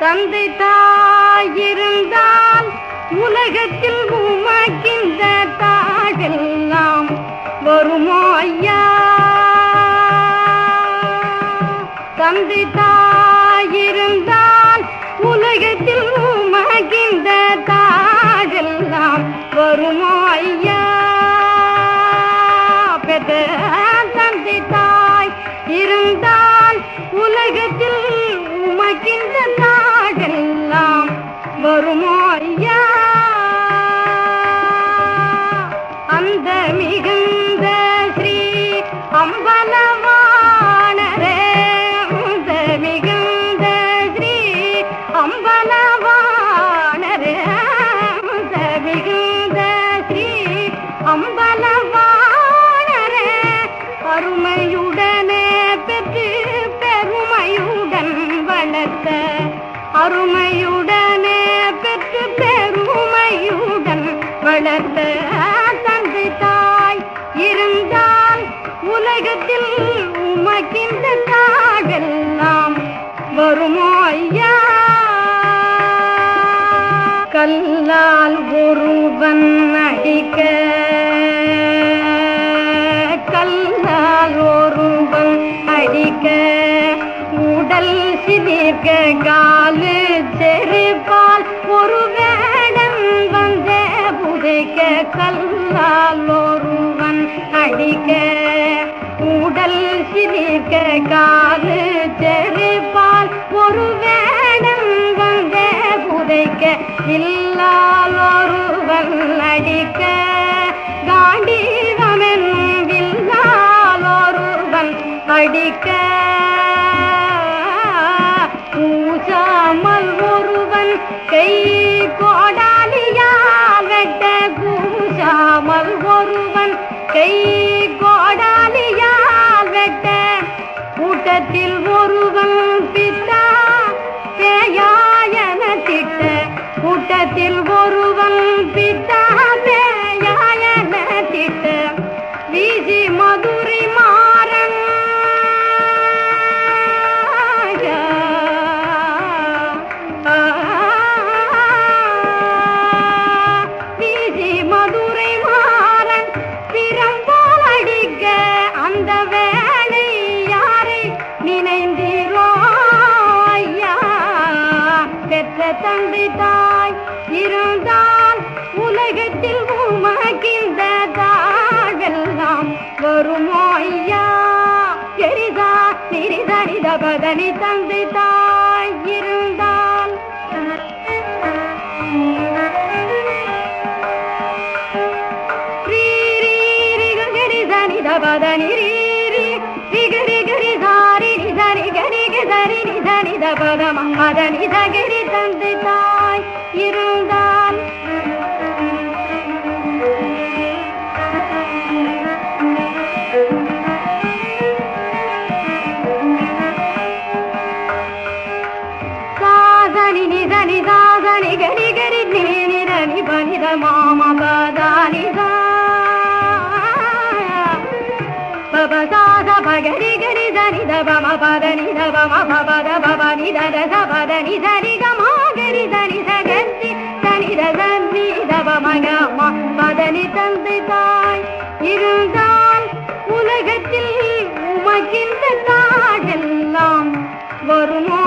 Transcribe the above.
தந்தை தாயிருந்தால் உலகத்தில் உமக்கின்ற தாகெல்லாம் வருமோ ஐயா? தந்தை தாயிருந்தால் உலகத்தில் உமக்கின்ற தாகெல்லாம் வருமோ வருமோ ஐயா அந்த மிகுந்த ஸ்ரீ அம்பலவாணரே அந்த மிகுந்த ஸ்ரீ அம்பலவாணரே அந்த மிகுந்த ஸ்ரீ அம்பலவாணரே அருமையுடனே பெற்று பெருமையுடன் வளர்த்த அருமை உலகத்தில் உமக்கின்ற தாகெல்லாம் வருமோ ஐயா? கல்லால் ஒருவன் அடிக்க கல்லால் ஒருவன் அடிக்க உடல் சிதிர்க்க காலு செருப்பால் ஒரு வேடம் வந்த புதைக்க கல்லால் ஒருவன் அடிக்க. உடல் சிரிக்க காது செருப்பால் ஒரு வேடம் வந்தே புதைக்க இல்லால் ஒருவன் அடிக்க காண்டீவமென்னும் வில்லால் ஒருவன் அடிக்க பூசாமல் ஒருவன் கை கோடாலியால் கூட்டத்தில் ஒருவன் பித்தா திட்ட வீசி மதுரை மாறன் வீசி மதுரை மாறன் திறம்போல் அடிக்க அந்த வேலை யாரை நினைந்தீரோ ஐயா பெற்ற தந்தை இருந்தால் உலகத்தில் உமக்கின்ற தாகெல்லாம் வருமோ ஐயா? எரிதா நிரிதனித பதனி தந்தை தாய் இருந்தால் பதனி ரீ ரி தந்தை தாய் இரு கணித மாமபதானிதா பபசாத பகரி கணித நித பம பத நித பம பபத பப நித ரச பத நித நிகமா கரி தனி சகந்தி தனி ரசம் இருந்தால் உலகத்தில் உமக்கின்ற நாடெல்லாம் வருமோ